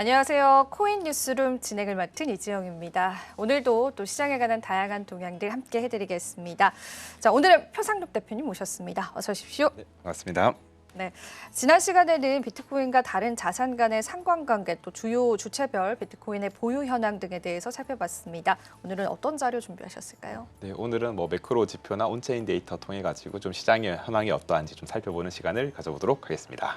안녕하세요. 코인 뉴스룸 진행을 맡은 이지영입니다. 오늘도 또 시장에 관한 다양한 동향들 함께 해드리겠습니다. 자, 오늘은 표상록 대표님 모셨습니다. 어서 오십시오. 네, 반갑습니다. 네, 지난 시간에는 비트코인과 다른 자산 간의 상관관계 또 주요 주체별 비트코인의 보유 현황 등에 대해서 살펴봤습니다. 오늘은 어떤 자료 준비하셨을까요? 네, 오늘은 뭐 매크로 지표나 온체인 데이터 통해 가지고 좀 시장의 현황이 어떠한지 좀 살펴보는 시간을 가져보도록 하겠습니다.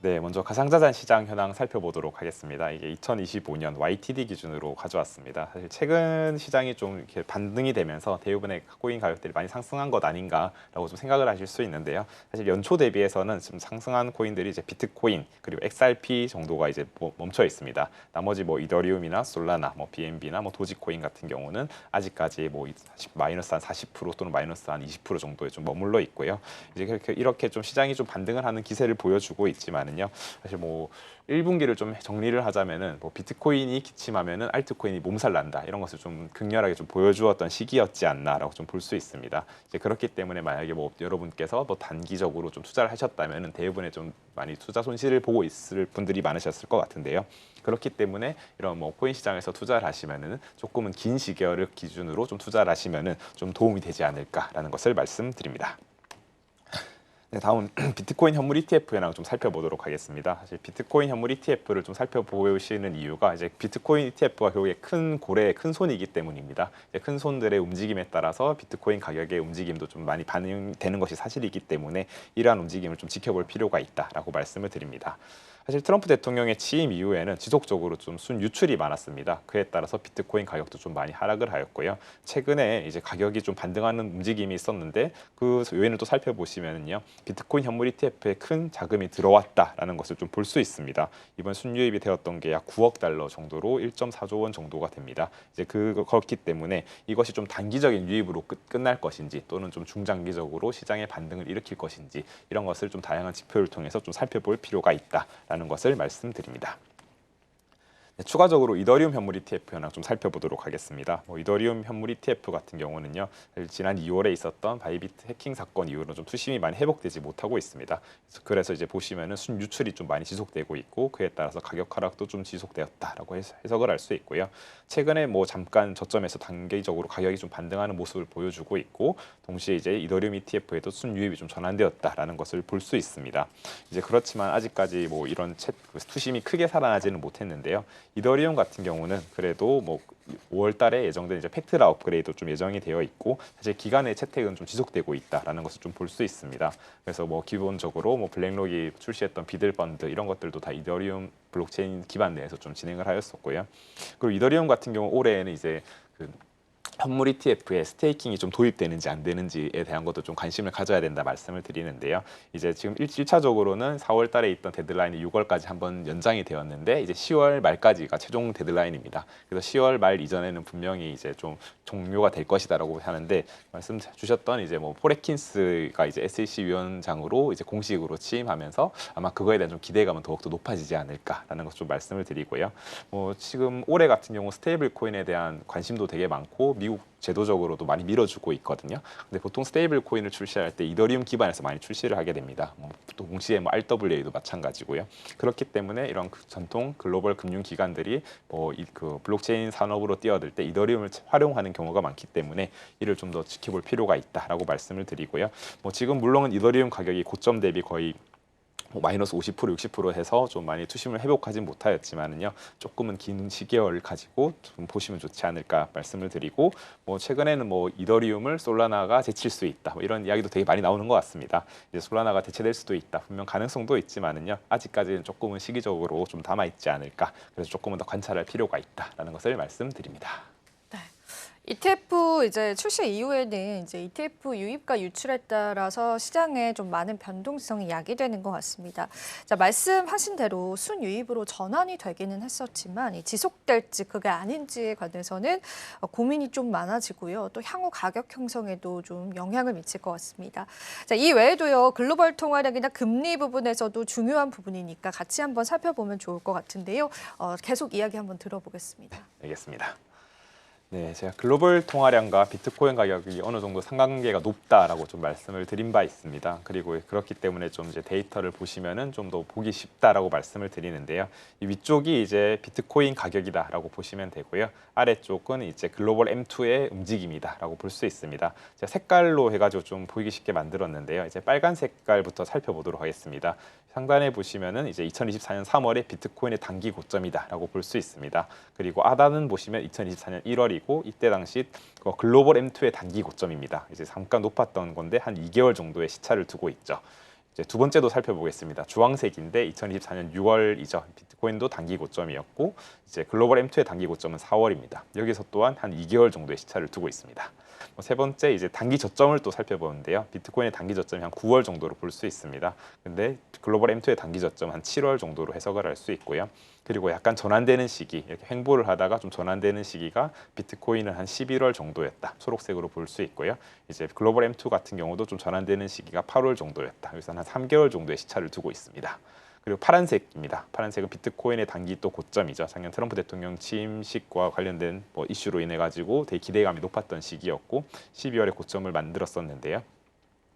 네, 먼저 가상자산 시장 현황 살펴보도록 하겠습니다. 이게 2025년 YTD 기준으로 가져왔습니다. 사실 최근 시장이 좀 이렇게 반등이 되면서 대부분의 코인 가격들이 많이 상승한 것 아닌가라고 좀 생각을 하실 수 있는데요. 사실 연초 대비해서는 지금 상승한 코인들이 이제 비트코인 그리고 XRP 정도가 이제 뭐 멈춰 있습니다. 나머지 뭐 이더리움이나 솔라나, 뭐 BNB나 뭐 도지코인 같은 경우는 아직까지 뭐 40, 마이너스 한 40% 또는 마이너스 한 20% 정도에 좀 머물러 있고요. 이제 이렇게 좀 시장이 좀 반등을 하는 기세를 보여주고 있지만 은요. 사실 뭐 1분기를 좀 정리를 하자면은 뭐 비트코인이 기침하면은 알트코인이 몸살 난다 이런 것을 좀 극렬하게 좀 보여주었던 시기였지 않나라고 좀 볼 수 있습니다. 이제 그렇기 때문에 만약에 뭐 여러분께서 뭐 단기적으로 좀 투자를 하셨다면은 대부분의 좀 많이 투자 손실을 보고 있을 분들이 많으셨을 것 같은데요. 그렇기 때문에 이런 뭐 코인 시장에서 투자를 하시면은 조금은 긴 시기를 기준으로 좀 투자를 하시면은 좀 도움이 되지 않을까라는 것을 말씀드립니다. 네, 다음 비트코인 현물 ETF 현황 좀 살펴보도록 하겠습니다. 사실 비트코인 현물 ETF를 좀 살펴보시는 이유가 이제 비트코인 ETF가 결국에 큰 고래의 큰 손이기 때문입니다. 큰 손들의 움직임에 따라서 비트코인 가격의 움직임도 좀 많이 반영되는 것이 사실이기 때문에 이러한 움직임을 좀 지켜볼 필요가 있다라고 말씀을 드립니다. 사실 트럼프 대통령의 취임 이후에는 지속적으로 좀 순 유출이 많았습니다. 그에 따라서 비트코인 가격도 좀 많이 하락을 하였고요. 최근에 이제 가격이 좀 반등하는 움직임이 있었는데 그 요인을 또 살펴보시면은요. 비트코인 현물 ETF에 큰 자금이 들어왔다라는 것을 좀 볼 수 있습니다. 이번 순유입이 되었던 게 약 9억 달러 정도로 1.4조 원 정도가 됩니다. 이제 그 그렇기 때문에 이것이 좀 단기적인 유입으로 끝, 끝날 것인지 또는 좀 중장기적으로 시장의 반등을 일으킬 것인지 이런 것을 좀 다양한 지표를 통해서 좀 살펴볼 필요가 있다 라는 것을 말씀드립니다. 네, 추가적으로 이더리움 현물 ETF 현황 좀 살펴보도록 하겠습니다. 뭐 이더리움 현물 ETF 같은 경우는요, 지난 2월에 있었던 바이비트 해킹 사건 이후로 좀 투심이 많이 회복되지 못하고 있습니다. 그래서- 이제 보시면은 순 유출이 좀 많이 지속되고 있고 그에 따라서 가격 하락도 좀 지속되었다라고 해석을 할 수 있고요. 최근에 뭐 잠깐 저점에서 단계적으로 가격이 좀 반등하는 모습을 보여주고 있고 동시에 이제 이더리움 ETF에도 순 유입이 좀 전환되었다라는 것을 볼 수 있습니다. 이제 그렇지만 아직까지 뭐 이런 채, 그 투심이 크게 살아나지는 못했는데요. 이더리움 같은 경우는 그래도 뭐 5월 달에 예정된 이제 팩트라 업그레이드 좀 예정이 되어 있고 사실 기간의 채택은 좀 지속되고 있다라는 것을 좀 볼 수 있습니다. 그래서 뭐 기본적으로 뭐 블랙록이 출시했던 비들 펀드 이런 것들도 다 이더리움 블록체인 기반 내에서 좀 진행을 하였었고요. 그리고 이더리움 같은 경우 올해에는 이제 그 현물 ETF에 스테이킹이 좀 도입되는지 안 되는지에 대한 것도 좀 관심을 가져야 된다 말씀을 드리는데요. 이제 지금 1차적으로는 4월 달에 있던 데드라인이 6월까지 한번 연장이 되었는데 이제 10월 말까지가 최종 데드라인입니다. 그래서 10월 말 이전에는 분명히 이제 좀 종료가 될 것이다라고 하는데 말씀 주셨던 이제 뭐 포레킨스가 이제 SEC 위원장으로 이제 공식으로 취임하면서 아마 그거에 대한 좀 기대감은 더욱더 높아지지 않을까라는 것좀 말씀을 드리고요. 뭐 지금 올해 같은 경우 스테이블 코인에 대한 관심도 되게 많고 미국 제도적으로도 많이 밀어주고 있거든요. 근데 보통 스테이블 코인을 출시할 때 이더리움 기반에서 많이 출시를 하게 됩니다. 뭐 동시에 뭐 RWA도 마찬가지고요. 그렇기 때문에 이런 그 전통 글로벌 금융 기관들이 뭐 그 블록체인 산업으로 뛰어들 때 이더리움을 활용하는 경우가 많기 때문에 이를 좀 더 지켜볼 필요가 있다라고 말씀을 드리고요. 뭐 지금 물론 이더리움 가격이 고점 대비 거의 뭐 마이너스 50% 60% 해서 좀 많이 투심을 회복하진 못하였지만은요 조금은 긴 시계열을 가지고 좀 보시면 좋지 않을까 말씀을 드리고 뭐 최근에는 뭐 이더리움을 솔라나가 제칠 수 있다 뭐 이런 이야기도 되게 많이 나오는 것 같습니다 이제 솔라나가 대체될 수도 있다 분명 가능성도 있지만은요 아직까지는 조금은 시기적으로 좀 남아 있지 않을까 그래서 조금은 더 관찰할 필요가 있다라는 것을 말씀드립니다. ETF 이제 출시 이후에는 이제 ETF 유입과 유출에 따라서 시장에 좀 많은 변동성이 야기되는 것 같습니다. 자, 말씀하신 대로 순유입으로 전환이 되기는 했었지만 이 지속될지 그게 아닌지에 관해서는 어, 고민이 좀 많아지고요. 또 향후 가격 형성에도 좀 영향을 미칠 것 같습니다. 자, 이 외에도요. 글로벌 통화량이나 금리 부분에서도 중요한 부분이니까 같이 한번 살펴보면 좋을 것 같은데요. 어, 계속 이야기 한번 들어보겠습니다. 알겠습니다. 네, 제가 글로벌 통화량과 비트코인 가격이 어느 정도 상관관계가 높다라고 좀 말씀을 드린 바 있습니다. 그리고 그렇기 때문에 좀 이제 데이터를 보시면은 좀 더 보기 쉽다라고 말씀을 드리는데요. 이 위쪽이 이제 비트코인 가격이다라고 보시면 되고요. 아래쪽은 이제 글로벌 M2의 움직임이다라고 볼 수 있습니다. 색깔로 해가지고 좀 보이기 쉽게 만들었는데요. 이제 빨간 색깔부터 살펴보도록 하겠습니다. 상단에 보시면은 이제 2024년 3월에 비트코인의 단기 고점이다라고 볼 수 있습니다. 그리고 하단은 보시면 2024년 1월이고 이때 당시 그 글로벌 M2의 단기 고점입니다. 이제 잠깐 높았던 건데 한 2개월 정도의 시차를 두고 있죠. 이제 두 번째도 살펴보겠습니다. 주황색인데 2024년 6월이죠. 비트코인도 단기 고점이었고 이제 글로벌 M2의 단기 고점은 4월입니다. 여기서 또한 한 2개월 정도의 시차를 두고 있습니다. 뭐세 번째 이제 단기 저점을 또 살펴보는데요. 비트코인의 단기 저점이 한 9월 정도로 볼 수 있습니다. 근데 글로벌 M2의 단기 저점 한 7월 정도로 해석을 할 수 있고요. 그리고 약간 전환되는 시기, 이렇게 횡보를 하다가 좀 전환되는 시기가 비트코인은 한 11월 정도였다. 초록색으로 볼 수 있고요. 이제 글로벌 M2 같은 경우도 좀 전환되는 시기가 8월 정도였다. 그래서 한 3개월 정도의 시차를 두고 있습니다. 그리고 파란색입니다. 파란색은 비트코인의 단기 또 고점이죠. 작년 트럼프 대통령 취임식과 관련된 뭐 이슈로 인해 가지고 되게 기대감이 높았던 시기였고 12월에 고점을 만들었었는데요.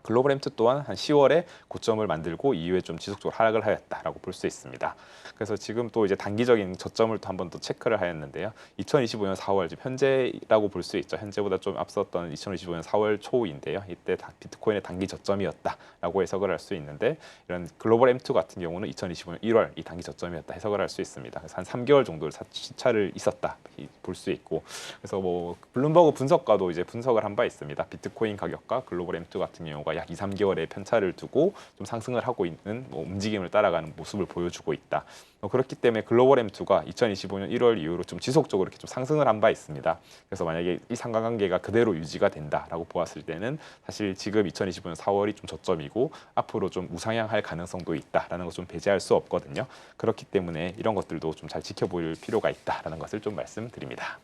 글로벌 M2 또한 한 10월에 고점을 만들고 이후에 좀 지속적으로 하락을 하였다라고 볼 수 있습니다. 그래서 지금 또 이제 단기적인 저점을 또 한 번 더 체크를 하였는데요. 2025년 4월 지금 현재라고 볼 수 있죠. 현재보다 좀 앞섰던 2025년 4월 초인데요. 이때 다- 비트코인의 단기 저점이었다라고 해석을 할 수 있는데 이런 글로벌 M2 같은 경우는 2025년 1월 이 단기 저점이었다 해석을 할 수 있습니다. 그래서 한 3개월 정도를 사- 시차를 있었다 볼 수 있고 그래서 뭐 블룸버그 분석가도 이제 분석을 한 바 있습니다. 비트코인 가격과 글로벌 M2 같은 경우가 약 2, 3개월의 편차를 두고 좀 상승을 하고 있는 뭐 움직임을 따라가는 모습을 보여주고 있다. 어, 그렇기 때문에 글로벌 M2가 2025년 1월 이후로 좀 지속적으로 이렇게 좀 상승을 한 바 있습니다. 그래서 만약에 이 상관관계가 그대로 유지가 된다라고 보았을 때는 사실 지금 2025년 4월이 좀 저점이고 앞으로 좀 우상향할 가능성도 있다라는 것좀 배제할 수 없거든요. 그렇기 때문에 이런 것들도 좀 잘 지켜볼 필요가 있다라는 것을 좀 말씀드립니다.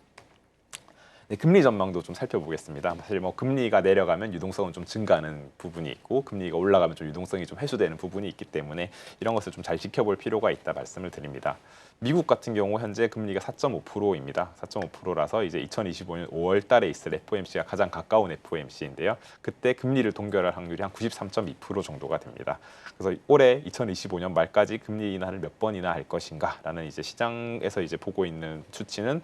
네, 금리 전망도 좀 살펴보겠습니다. 사실 뭐 금리가 내려가면 유동성은 좀 증가하는 부분이 있고 금리가 올라가면 좀 유동성이 좀 회수되는 부분이 있기 때문에 이런 것을 좀 잘 지켜볼 필요가 있다 말씀을 드립니다. 미국 같은 경우 현재 금리가 4.5%입니다. 4.5%라서 이제 2025년 5월 달에 있을 FOMC가 가장 가까운 FOMC인데요. 그때 금리를 동결할 확률이 한 93.2% 정도가 됩니다. 그래서 올해 2025년 말까지 금리 인하를 몇 번이나 할 것인가라는 이제 시장에서 이제 보고 있는 수치는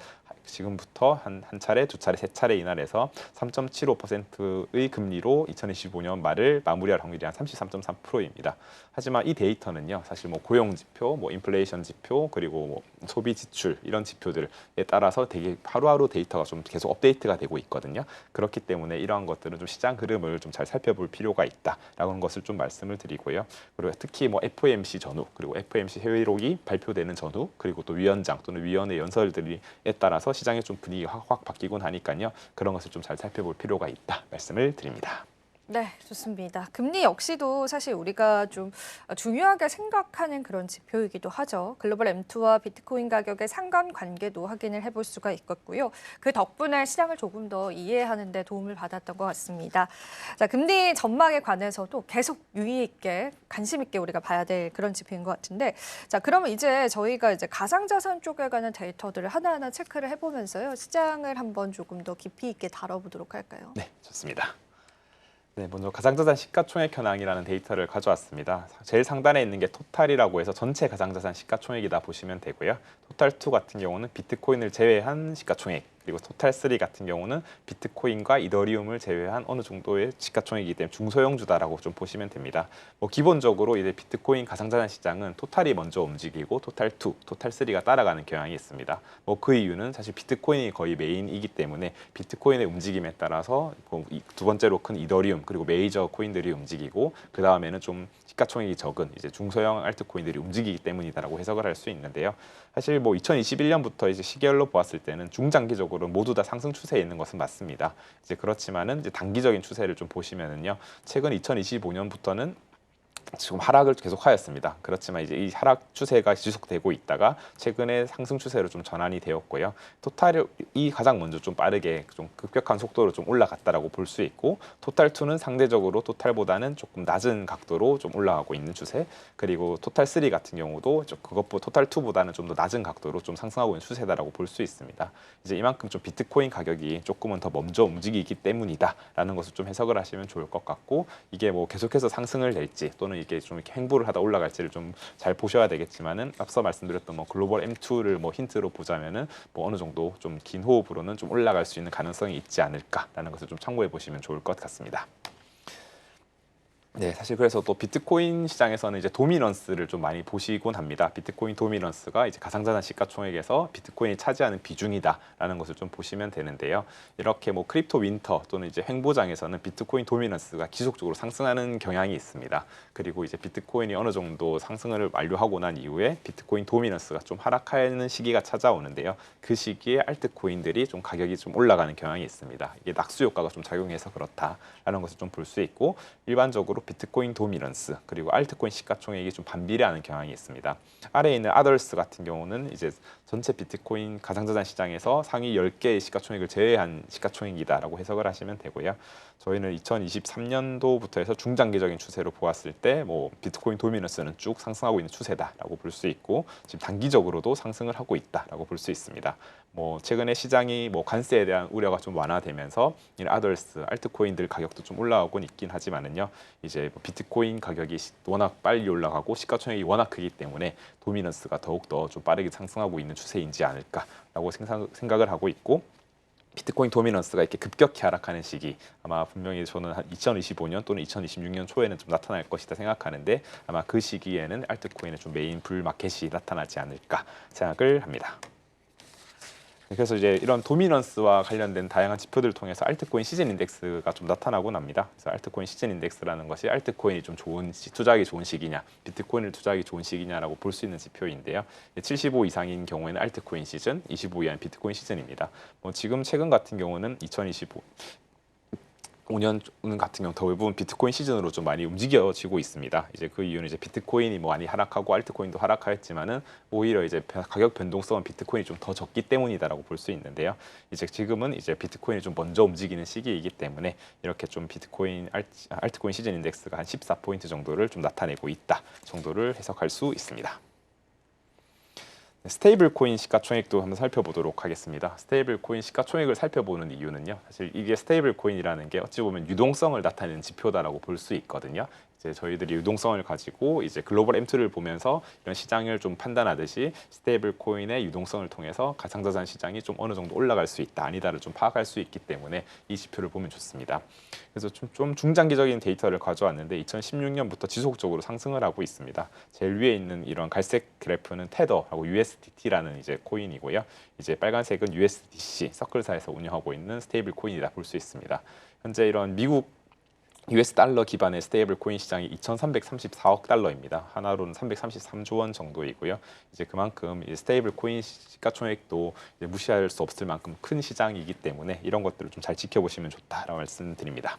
지금부터 한, 한 차례, 두 차례, 세 차례 인하를 해서 3.75%의 금리로 2025년 말을 마무리할 확률이 한 33.3%입니다. 하지만 이 데이터는요, 사실 뭐 고용 지표, 뭐 인플레이션 지표, 그리고 뭐 소비 지출 이런 지표들에 따라서 되게 하루하루 데이터가 좀 계속 업데이트가 되고 있거든요. 그렇기 때문에 이러한 것들은 좀 시장 흐름을 좀 잘 살펴볼 필요가 있다라는 것을 좀 말씀을 드리고요. 그리고 특히 뭐 FOMC 전후 그리고 FOMC 회의록이 발표되는 전후 그리고 또 위원장 또는 위원회 연설들에 따라서 시장의 좀 분위기가 확, 확 바뀌곤 하니까요. 그런 것을 좀 잘 살펴볼 필요가 있다 말씀을 드립니다. 네, 좋습니다. 금리 역시도 사실 우리가 좀 중요하게 생각하는 그런 지표이기도 하죠. 글로벌 M2와 비트코인 가격의 상관 관계도 확인을 해볼 수가 있겠고요. 그 덕분에 시장을 조금 더 이해하는 데 도움을 받았던 것 같습니다. 자, 금리 전망에 관해서도 계속 유의 있게 관심 있게 우리가 봐야 될 그런 지표인 것 같은데 자, 그러면 이제 저희가 이제 가상자산 쪽에 관한 데이터들을 하나하나 체크를 해보면서요. 시장을 한번 조금 더 깊이 있게 다뤄보도록 할까요? 네, 좋습니다. 네, 먼저 가상자산 시가총액 현황이라는 데이터를 가져왔습니다. 제일 상단에 있는 게 토탈이라고 해서 전체 가상자산 시가총액이다 보시면 되고요. 토탈2 같은 경우는 비트코인을 제외한 시가총액, 그리고 토탈3 같은 경우는 비트코인과 이더리움을 제외한 어느 정도의 시가총액이기 때문에 중소형주다라고 좀 보시면 됩니다. 뭐 기본적으로 이제 비트코인 가상자산 시장은 토탈이 먼저 움직이고 토탈2, 토탈3가 따라가는 경향이 있습니다. 뭐 그 이유는 사실 비트코인이 거의 메인이기 때문에 비트코인의 움직임에 따라서 뭐이두 번째로 큰 이더리움 그리고 메이저 코인들이 움직이고 그 다음에는 좀 시가총액이 적은 이제 중소형 알트코인들이 움직이기 때문이다라고 해석을 할 수 있는데요. 사실 뭐 2021년부터 이제 시계열로 보았을 때는 중장기적으로 모두 다 상승 추세에 있는 것은 맞습니다. 이제 그렇지만은 이제 단기적인 추세를 좀 보시면은요. 최근 2025년부터는 지금 하락을 계속하였습니다. 그렇지만 이제 이 하락 추세가 지속되고 있다가 최근에 상승 추세로 좀 전환이 되었고요. 토탈이 가장 먼저 좀 빠르게 좀 급격한 속도로 좀 올라갔다라고 볼 수 있고 토탈 2는 상대적으로 토탈보다는 조금 낮은 각도로 좀 올라가고 있는 추세. 그리고 토탈 3 같은 경우도 좀 그것보 토탈 2보다는 좀 더 낮은 각도로 좀 상승하고 있는 추세다라고 볼 수 있습니다. 이제 이만큼 좀 비트코인 가격이 조금은 더 먼저 움직이기 때문이다라는 것을 좀 해석을 하시면 좋을 것 같고 이게 뭐 계속해서 상승을 낼지 또는 이게 좀 이렇게 횡보를 하다 올라갈지를 좀 잘 보셔야 되겠지만은 앞서 말씀드렸던 뭐 글로벌 M2를 뭐 힌트로 보자면은 뭐 어느 정도 좀 긴 호흡으로는 좀 올라갈 수 있는 가능성이 있지 않을까라는 것을 좀 참고해 보시면 좋을 것 같습니다. 네, 사실 그래서 또 비트코인 시장에서는 이제 도미넌스를 좀 많이 보시곤 합니다. 비트코인 도미넌스가 이제 가상자산 시가총액에서 비트코인이 차지하는 비중이다라는 것을 좀 보시면 되는데요. 이렇게 뭐 크립토 윈터 또는 이제 횡보장에서는 비트코인 도미넌스가 지속적으로 상승하는 경향이 있습니다. 그리고 이제 비트코인이 어느 정도 상승을 완료하고 난 이후에 비트코인 도미넌스가 좀 하락하는 시기가 찾아오는데요. 그 시기에 알트코인들이 좀 가격이 좀 올라가는 경향이 있습니다. 이게 낙수 효과가 좀 작용해서 그렇다라는 것을 좀 볼 수 있고 일반적으로 비트코인 도미넌스 그리고 알트코인 시가총액이 좀 반비례하는 경향이 있습니다. 아래에 있는 아더스 같은 경우는 이제 전체 비트코인 가상자산 시장에서 상위 10개의 시가총액을 제외한 시가총액이다라고 해석을 하시면 되고요. 저희는 2023년도부터 해서 중장기적인 추세로 보았을 때 뭐 비트코인 도미넌스는 쭉 상승하고 있는 추세다라고 볼 수 있고 지금 단기적으로도 상승을 하고 있다라고 볼 수 있습니다. 뭐 최근에 시장이 뭐 관세에 대한 우려가 좀 완화되면서 이 아더스 알트코인들 가격도 좀 올라오고 있긴 하지만은요. 이제 뭐 비트코인 가격이 시- 워낙 빨리 올라가고 시가총액이 워낙 크기 때문에 도미넌스가 더욱 더 좀 빠르게 상승하고 있는 추세인지 않을까라고 생각, 생각을 하고 있고 비트코인 도미넌스가 이렇게 급격히 하락하는 시기 아마 분명히 저는 한 2025년 또는 2026년 초에는 좀 나타날 것이다 생각하는데 아마 그 시기에는 알트코인의 좀 메인 불 마켓이 나타나지 않을까 생각을 합니다. 그래서 이제 이런 도미넌스와 관련된 다양한 지표들을 통해서 알트코인 시즌 인덱스가 좀 나타나고 납니다. 그래서 알트코인 시즌 인덱스라는 것이 알트코인이 좀 좋은 시- 투자하기 좋은 시기냐, 비트코인을 투자하기 좋은 시기냐라고 볼 수 있는 지표인데요. 75 이상인 경우에는 알트코인 시즌, 25 이하는 비트코인 시즌입니다. 뭐 지금 최근 같은 경우는 2025 5년 같은 경우 대부분 비트코인 시즌으로 좀 많이 움직여지고 있습니다. 이제 그 이유는 이제 비트코인이 뭐 많이 하락하고 알트코인도 하락하였지만은 오히려 이제 변- 가격 변동성은 비트코인이 좀 더 적기 때문이다라고 볼 수 있는데요. 이제 지금은 이제 비트코인이 좀 먼저 움직이는 시기이기 때문에 이렇게 좀 비트코인 알, 알트코인 시즌 인덱스가 한 14포인트 정도를 좀 나타내고 있다 정도를 해석할 수 있습니다. 스테이블 코인 시가총액도 한번 살펴보도록 하겠습니다. 스테이블 코인 시가총액을 살펴보는 이유는요. 사실 이게 스테이블 코인이라는 게 어찌 보면 유동성을 나타내는 지표다라고 볼 수 있거든요. 이제 저희들이 유동성을 가지고 이제 글로벌 M2를 보면서 이런 시장을 좀 판단하듯이 스테이블 코인의 유동성을 통해서 가상자산 시장이 좀 어느 정도 올라갈 수 있다 아니다를 좀 파악할 수 있기 때문에 이 지표를 보면 좋습니다. 그래서 좀, 좀 중장기적인 데이터를 가져왔는데 2016년부터 지속적으로 상승을 하고 있습니다. 제일 위에 있는 이런 갈색 그래프는 테더하고 USDT라는 이제 코인이고요. 이제 빨간색은 USDC 서클사에서 운영하고 있는 스테이블 코인이다 볼 수 있습니다. 현재 이런 미국 US 달러 기반의 스테이블 코인 시장이 2,334억 달러입니다. 하나로는 333조 원 정도이고요. 이제 그만큼 이 스테이블 코인 시가총액도 이제 무시할 수 없을 만큼 큰 시장이기 때문에 이런 것들을 좀 잘 지켜보시면 좋다라고 말씀드립니다.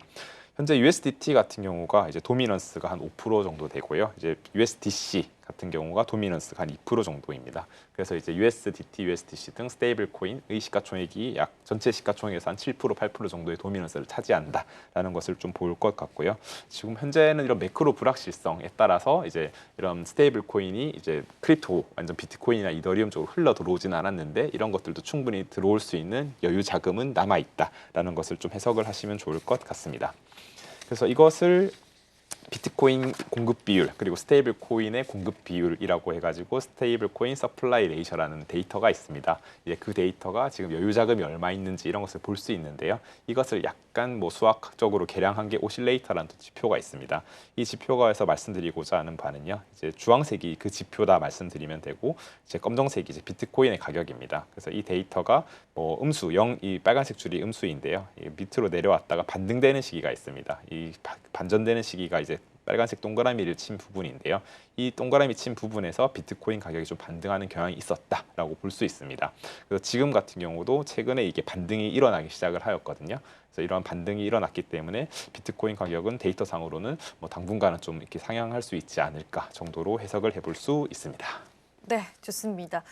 현재 USDT 같은 경우가 이제 도미넌스가 한 5% 정도 되고요. 이제 USDC 같은 경우가 도미넌스가 한 2% 정도입니다. 그래서 이제 USDT, USDC 등 스테이블 코인의 시가총액이 약 전체 시가총액에서 한 7%, 8% 정도의 도미넌스를 차지한다라는 것을 좀 볼 것 같고요. 지금 현재는 이런 매크로 불확실성에 따라서 이제 이런 스테이블 코인이 이제 크립토 완전 비트코인이나 이더리움 쪽으로 흘러 들어오지는 않았는데 이런 것들도 충분히 들어올 수 있는 여유 자금은 남아 있다라는 것을 좀 해석을 하시면 좋을 것 같습니다. 그래서 이것을 비트코인 공급 비율 그리고 스테이블 코인의 공급 비율이라고 해가지고 스테이블 코인 서플라이 레이셔라는 데이터가 있습니다. 이제 그 데이터가 지금 여유 자금이 얼마 있는지 이런 것을 볼 수 있는데요. 이것을 약간 뭐 수학적으로 계량한 게 오실레이터라는 또 지표가 있습니다. 이 지표가에서 말씀드리고자 하는 바는요. 이제 주황색이 그 지표다 말씀드리면 되고 이제 검정색이 이제 비트코인의 가격입니다. 그래서 이 데이터가 뭐 음수 0, 이 빨간색 줄이 음수인데요. 이 밑으로 내려왔다가 반등되는 시기가 있습니다. 이 바- 반전되는 시기가 이제 빨간색 동그라미를 친 부분인데요. 이 동그라미 친 부분에서 비트코인 가격이 좀 반등하는 경향이 있었다라고 볼 수 있습니다. 그래서 지금 같은 경우도 최근에 이게 반등이 일어나기 시작을 하였거든요. 그래서 이런 반등이 일어났기 때문에 비트코인 가격은 데이터상으로는 뭐 당분간은 좀 이렇게 상향할 수 있지 않을까 정도로 해석을 해볼 수 있습니다. 네, 좋습니다.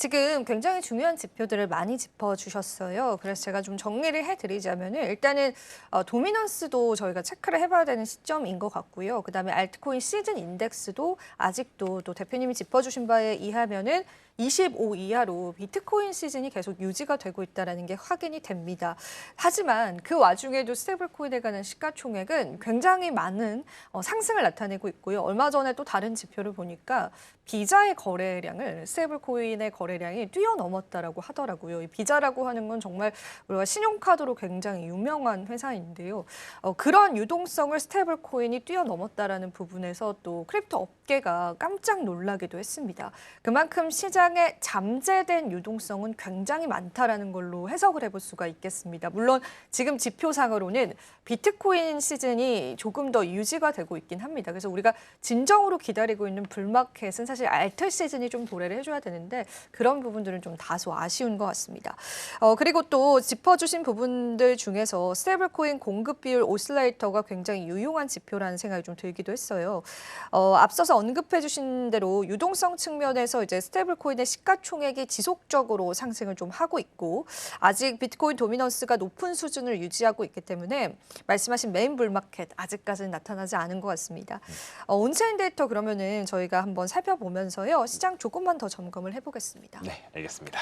지금 굉장히 중요한 지표들을 많이 짚어주셨어요. 그래서 제가 좀 정리를 해드리자면 은 일단은 어, 도미넌스도 저희가 체크를 해봐야 되는 시점인 것 같고요. 그다음에 알트코인 시즌 인덱스도 아직도 또 대표님이 짚어주신 바에 의하면 은25 이하로 비트코인 시즌이 계속 유지가 되고 있다는 게 확인이 됩니다. 하지만 그 와중에도 스테이블코인에 관한 시가총액은 굉장히 많은 어, 상승을 나타내고 있고요. 얼마 전에 또 다른 지표를 보니까 비자의 거래량을 스테이블코인의 거래량이 뛰어넘었다라고 하더라고요. 이 비자라고 하는 건 정말 우리가 신용카드로 굉장히 유명한 회사인데요. 어, 그런 유동성을 스테이블코인이 뛰어넘었다라는 부분에서 또 크립토 업계가 깜짝 놀라기도 했습니다. 그만큼 시장 에 잠재된 유동성은 굉장히 많다라는 걸로 해석을 해볼 수가 있겠습니다. 물론 지금 지표상으로는 비트코인 시즌이 조금 더 유지가 되고 있긴 합니다. 그래서 우리가 진정으로 기다리고 있는 불마켓은 사실 알트 시즌이 좀 도래를 해줘야 되는데 그런 부분들은 좀 다소 아쉬운 것 같습니다. 어, 그리고 또 짚어주신 부분들 중에서 스테이블코인 공급 비율 오실레이터가 굉장히 유용한 지표라는 생각이 좀 들기도 했어요. 어, 앞서서 언급해주신 대로 유동성 측면에서 이제 스테이블코인 의 시가총액이 지속적으로 상승을 좀 하고 있고 아직 비트코인 도미넌스가 높은 수준을 유지하고 있기 때문에 말씀하신 메인 불마켓 아직까지는 나타나지 않은 것 같습니다. 어, 온체인 데이터 그러면은 저희가 한번 살펴보면서요 시장 조금만 더 점검을 해보겠습니다. 네, 알겠습니다.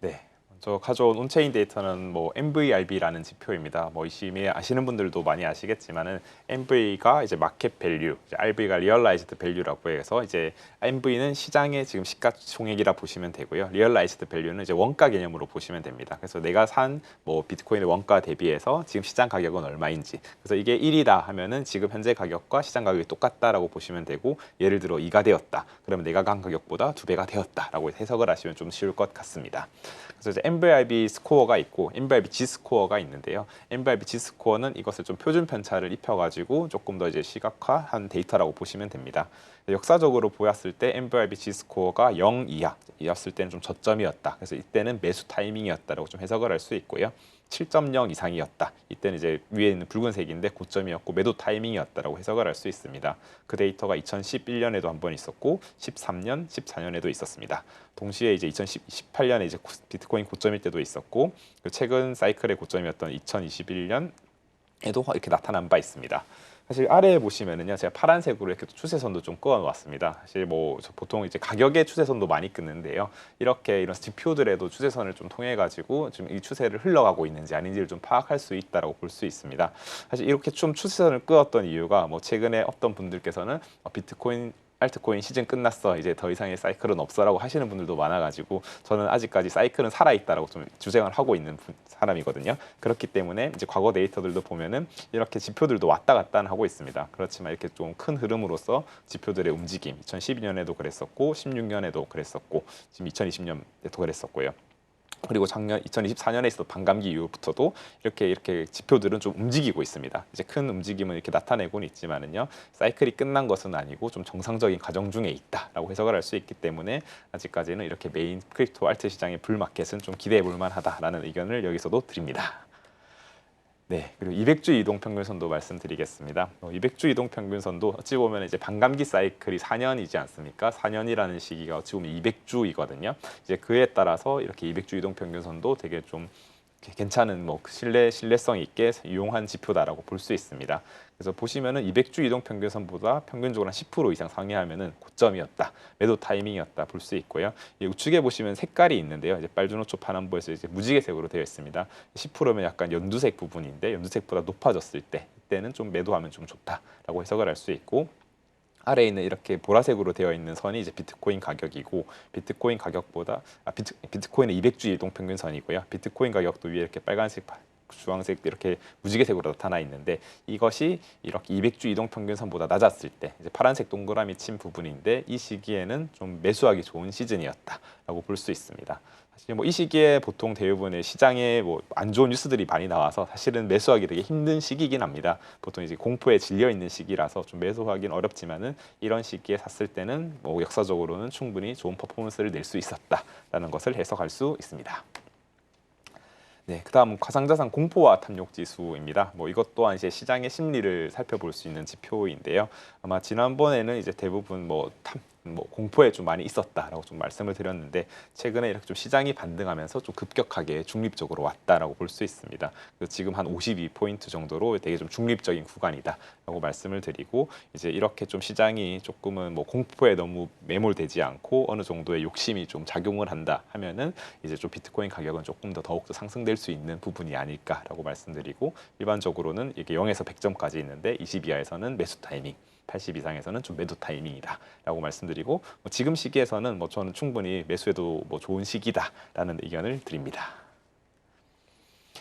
네. 먼저 가져온 온체인 데이터는 뭐 MVRB라는 지표입니다. 뭐 이심에 아시는 분들도 많이 아시겠지만은 MV가 이제 마켓 밸류, RV가 리얼라이즈드 밸류라고 해서 이제 MV는 시장의 지금 시가총액이라 보시면 되고요. 리얼라이즈드 밸류는 이제 원가 개념으로 보시면 됩니다. 그래서 내가 산 뭐 비트코인의 원가 대비해서 지금 시장 가격은 얼마인지. 그래서 이게 1이다 하면은 지금 현재 가격과 시장 가격이 똑같다라고 보시면 되고 예를 들어 2가 되었다. 그러면 내가 간 가격보다 두 배가 되었다라고 해석을 하시면 좀 쉬울 것 같습니다. 그래서 이제 MVRB 스코어가 있고 MVRB G 스코어가 있는데요. MVRB G 스코어는 이것을 좀 표준 편차를 입혀가지고 조금 더 이제 시각화한 데이터라고 보시면 됩니다. 역사적으로 보았을 때 MVRB G 스코어가 0 이하였을 때는 좀 저점이었다. 그래서 이때는 매수 타이밍이었다라고 좀 해석을 할 수 있고요. 7.0 이상이었다. 이때는 이제 위에 있는 붉은색인데 고점이었고 매도 타이밍이었다라고 해석을 할 수 있습니다. 그 데이터가 2011년에도 한 번 있었고 13년, 14년에도 있었습니다. 동시에 이제 2018년에 이제 비트코인 고점일 때도 있었고 그 최근 사이클의 고점이었던 2021년 에도 이렇게 나타난 바 있습니다. 사실 아래에 보시면은요, 제가 파란색으로 이렇게 추세선도 좀 그어 놓았습니다. 사실 뭐 보통 이제 가격의 추세선도 많이 끊는데요. 이렇게 이런 지표들에도 추세선을 좀 통해 가지고 좀이 추세를 흘러가고 있는지 아닌지를 좀 파악할 수 있다라고 볼 수 있습니다. 사실 이렇게 좀 추세선을 끄었던 이유가 뭐 최근에 어떤 분들께서는 어, 비트코인 알트코인 시즌 끝났어 이제 더 이상의 사이클은 없어라고 하시는 분들도 많아가지고 저는 아직까지 사이클은 살아 있다라고 좀 주장을 하고 있는 분- 사람이거든요. 그렇기 때문에 이제 과거 데이터들도 보면은 이렇게 지표들도 왔다 갔다 하고 있습니다. 그렇지만 이렇게 좀 큰 흐름으로서 지표들의 움직임 2012년에도 그랬었고 16년에도 그랬었고 지금 2020년에도 그랬었고요. 그리고 작년 2024년에 있었던 반감기 이후부터도 이렇게 이렇게 지표들은 좀 움직이고 있습니다. 이제 큰 움직임은 이렇게 나타내고는 있지만은요. 사이클이 끝난 것은 아니고 좀 정상적인 과정 중에 있다라고 해석을 할 수 있기 때문에 아직까지는 이렇게 메인 크립토 알트 시장의 불마켓은 좀 기대해 볼 만하다라는 의견을 여기서도 드립니다. 네, 그리고 200주 이동 평균선도 말씀드리겠습니다. 어, 200주 이동 평균선도 어찌 보면 이제 반감기 사이클이 4년이지 않습니까? 4년이라는 시기가 어찌 보면 200주이거든요. 이제 그에 따라서 이렇게 200주 이동 평균선도 되게 좀 괜찮은 뭐 신뢰 신뢰성 있게 유용한 지표다라고 볼 수 있습니다. 그래서 보시면은 200주 이동 평균선보다 평균적으로 한 10% 이상 상회하면은 고점이었다, 매도 타이밍이었다 볼 수 있고요. 이 우측에 보시면 색깔이 있는데요. 이제 빨주노초 파남보에서 이제 무지개색으로 되어 있습니다. 10%면 약간 연두색 부분인데 연두색보다 높아졌을 때 이때는 좀 매도하면 좀 좋다라고 해석을 할 수 있고 아래에 있는 이렇게 보라색으로 되어 있는 선이 이제 비트코인 가격이고 비트코인 가격보다 아, 비트, 비트코인의 200주 이동 평균선이고요. 비트코인 가격도 위에 이렇게 빨간색 바- 주황색 이렇게 무지개색으로 나타나 있는데 이것이 이렇게 200주 이동 평균선보다 낮았을 때 이제 파란색 동그라미 친 부분인데 이 시기에는 좀 매수하기 좋은 시즌이었다라고 볼 수 있습니다. 사실 뭐 이 시기에 보통 대부분의 시장에 뭐 안 좋은 뉴스들이 많이 나와서 사실은 매수하기 되게 힘든 시기긴 합니다. 보통 이제 공포에 질려 있는 시기라서 좀 매수하기는 어렵지만은 이런 시기에 샀을 때는 뭐 역사적으로는 충분히 좋은 퍼포먼스를 낼 수 있었다라는 것을 해석할 수 있습니다. 네, 그다음 가상자산 공포와 탐욕 지수입니다. 뭐 이것 또한 이제 시장의 심리를 살펴볼 수 있는 지표인데요. 아마 지난번에는 이제 대부분 뭐 탐, 뭐 공포에 좀 많이 있었다라고 좀 말씀을 드렸는데 최근에 이렇게 좀 시장이 반등하면서 좀 급격하게 중립적으로 왔다라고 볼 수 있습니다. 지금 한 52 포인트 정도로 되게 좀 중립적인 구간이다라고 말씀을 드리고 이제 이렇게 좀 시장이 조금은 뭐 공포에 너무 매몰되지 않고 어느 정도의 욕심이 좀 작용을 한다 하면은 이제 좀 비트코인 가격은 조금 더 더욱 더 상승될 수 있는 부분이 아닐까라고 말씀드리고 일반적으로는 이게 0에서 100점까지 있는데 20 이하에서는 매수 타이밍 80 이상에서는 좀 매도 타이밍이다라고 말씀드리고 뭐 지금 시기에서는 뭐 저는 충분히 매수해도 뭐 좋은 시기다라는 의견을 드립니다.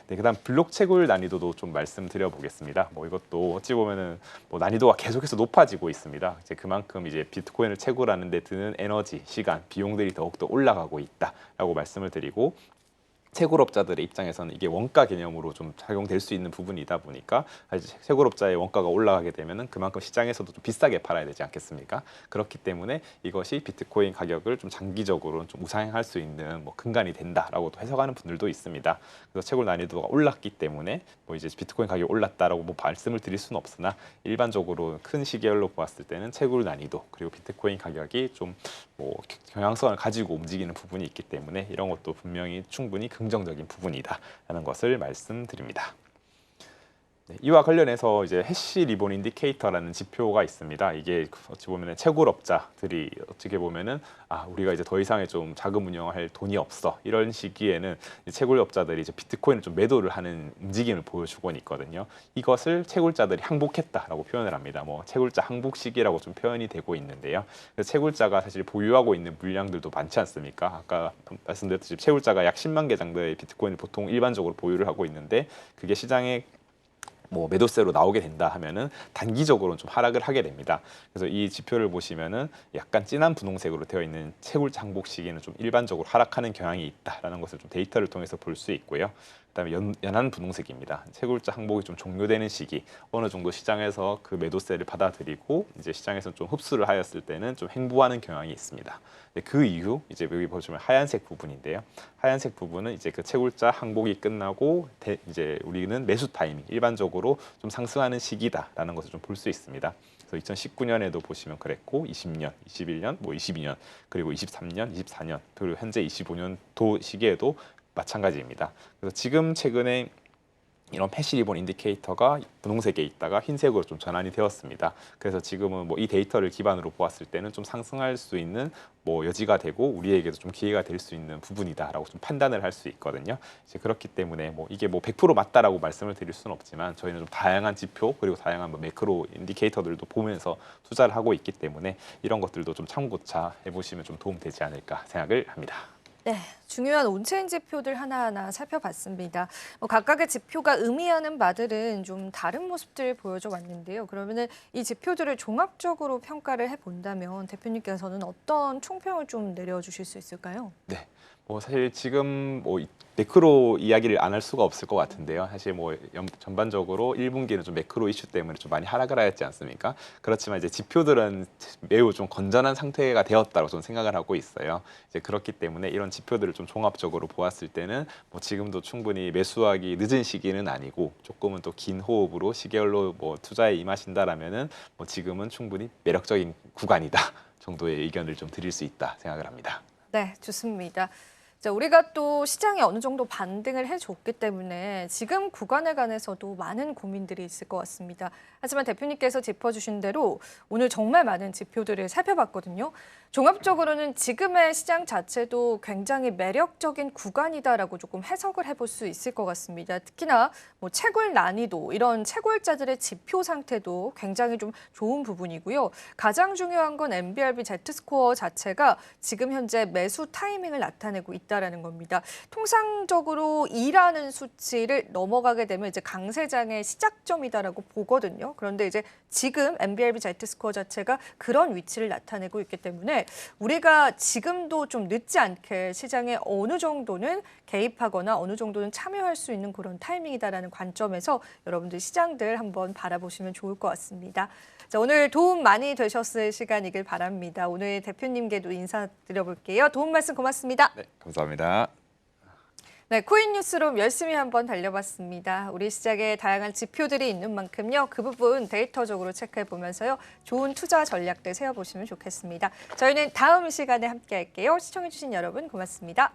네, 그다음 블록 채굴 난이도도 좀 말씀드려 보겠습니다. 뭐 이것도 어찌 보면은 뭐 난이도가 계속해서 높아지고 있습니다. 이제 그만큼 이제 비트코인을 채굴하는 데 드는 에너지, 시간, 비용들이 더욱더 올라가고 있다라고 말씀을 드리고 채굴업자들의 입장에서는 이게 원가 개념으로 좀 작용될 수 있는 부분이다 보니까 사실 채굴업자의 원가가 올라가게 되면은 그만큼 시장에서도 좀 비싸게 팔아야 되지 않겠습니까? 그렇기 때문에 이것이 비트코인 가격을 좀 장기적으로 좀 우상향할 수 있는 뭐 근간이 된다라고 또 해석하는 분들도 있습니다. 그래서 채굴 난이도가 올랐기 때문에 뭐 이제 비트코인 가격이 올랐다라고 뭐 말씀을 드릴 수는 없으나 일반적으로 큰 시계열로 보았을 때는 채굴 난이도 그리고 비트코인 가격이 좀뭐 경향성을 가지고 움직이는 부분이 있기 때문에 이런 것도 분명히 충분히 긍정적인 부분이다라는 것을 말씀드립니다. 네, 이와 관련해서 이제 해시 리본 인디케이터라는 지표가 있습니다. 이게 어찌 보면은 채굴업자들이 어떻게 보면은 아 우리가 이제 더 이상의 좀 자금 운영할 돈이 없어 이런 시기에는 이 채굴업자들이 이제 비트코인을 좀 매도를 하는 움직임을 보여주곤 있거든요. 이것을 채굴자들이 항복했다라고 표현을 합니다. 뭐 채굴자 항복 시기라고 좀 표현이 되고 있는데요. 채굴자가 사실 보유하고 있는 물량들도 많지 않습니까? 아까 말씀드렸듯이 채굴자가 약 10만 개 정도의 비트코인을 보통 일반적으로 보유를 하고 있는데 그게 시장에 뭐 매도세로 나오게 된다 하면은 단기적으로는 좀 하락을 하게 됩니다. 그래서 이 지표를 보시면은 약간 진한 분홍색으로 되어 있는 채굴 장복 시기는 좀 일반적으로 하락하는 경향이 있다라는 것을 좀 데이터를 통해서 볼 수 있고요. 그다음에 연, 연한 분홍색입니다. 채굴자 항복이 좀 종료되는 시기, 어느 정도 시장에서 그 매도세를 받아들이고 이제 시장에서 좀 흡수를 하였을 때는 좀 횡보하는 경향이 있습니다. 네, 그 이후 이제 여기 보시면 하얀색 부분인데요. 하얀색 부분은 이제 그 채굴자 항복이 끝나고 대, 이제 우리는 매수 타이밍, 일반적으로 좀 상승하는 시기다라는 것을 좀 볼 수 있습니다. 그래서 2019년에도 보시면 그랬고 20년, 21년, 뭐 22년, 그리고 23년, 24년, 그리고 현재 25년도 시기에도 마찬가지입니다. 그래서 지금 최근에 이런 패시 리본 인디케이터가 분홍색에 있다가 흰색으로 좀 전환이 되었습니다. 그래서 지금은 뭐 이 데이터를 기반으로 보았을 때는 좀 상승할 수 있는 뭐 여지가 되고 우리에게도 좀 기회가 될 수 있는 부분이다라고 좀 판단을 할 수 있거든요. 이제 그렇기 때문에 뭐 이게 뭐 100% 맞다라고 말씀을 드릴 수는 없지만 저희는 좀 다양한 지표 그리고 다양한 뭐 매크로 인디케이터들도 보면서 투자를 하고 있기 때문에 이런 것들도 좀 참고차 해보시면 좀 도움되지 않을까 생각을 합니다. 네, 중요한 온체인 지표들 하나하나 살펴봤습니다. 뭐 각각의 지표가 의미하는 바들은 좀 다른 모습들을 보여줘 왔는데요. 그러면은 이 지표들을 종합적으로 평가를 해 본다면 대표님께서는 어떤 총평을 좀 내려주실 수 있을까요? 네. 뭐 사실 지금 뭐 이- 매크로 이야기를 안 할 수가 없을 것 같은데요. 사실 뭐 연- 전반적으로 1분기는 좀 매크로 이슈 때문에 좀 많이 하락을 하였지 않습니까? 그렇지만 이제 지표들은 매우 좀 건전한 상태가 되었다고 저는 생각을 하고 있어요. 이제 그렇기 때문에 이런 지표들을 좀 종합적으로 보았을 때는 뭐 지금도 충분히 매수하기 늦은 시기는 아니고 조금은 또 긴 호흡으로 시계열로 뭐 투자에 임하신다라면은 뭐 지금은 충분히 매력적인 구간이다 정도의 의견을 좀 드릴 수 있다 생각을 합니다. 네, 좋습니다. 자, 우리가 또 시장이 어느 정도 반등을 해줬기 때문에 지금 구간에 관해서도 많은 고민들이 있을 것 같습니다. 하지만 대표님께서 짚어주신 대로 오늘 정말 많은 지표들을 살펴봤거든요. 종합적으로는 지금의 시장 자체도 굉장히 매력적인 구간이다라고 조금 해석을 해볼 수 있을 것 같습니다. 특히나 뭐 채굴 난이도 이런 채굴자들의 지표 상태도 굉장히 좀 좋은 부분이고요. 가장 중요한 건 MBRB Z 스코어 자체가 지금 현재 매수 타이밍을 나타내고 있다. 있다라는 겁니다. 통상적으로 2라는 수치를 넘어가게 되면 이제 강세장의 시작점이다라고 보거든요. 그런데 이제 지금 MBLB Z 스코어 자체가 그런 위치를 나타내고 있기 때문에 우리가 지금도 좀 늦지 않게 시장에 어느 정도는 개입하거나 어느 정도는 참여할 수 있는 그런 타이밍이다라는 관점에서 여러분들 시장들 한번 바라보시면 좋을 것 같습니다. 자, 오늘 도움 많이 되셨을 시간이길 바랍니다. 오늘 대표님께도 인사드려볼게요. 도움 말씀 고맙습니다. 네, 감사합니다. 네, 코인 뉴스룸 열심히 한번 달려봤습니다. 우리 시장에 다양한 지표들이 있는 만큼요. 그 부분 데이터적으로 체크해 보면서요. 좋은 투자 전략들 세워보시면 좋겠습니다. 저희는 다음 시간에 함께 할게요. 시청해주신 여러분 고맙습니다.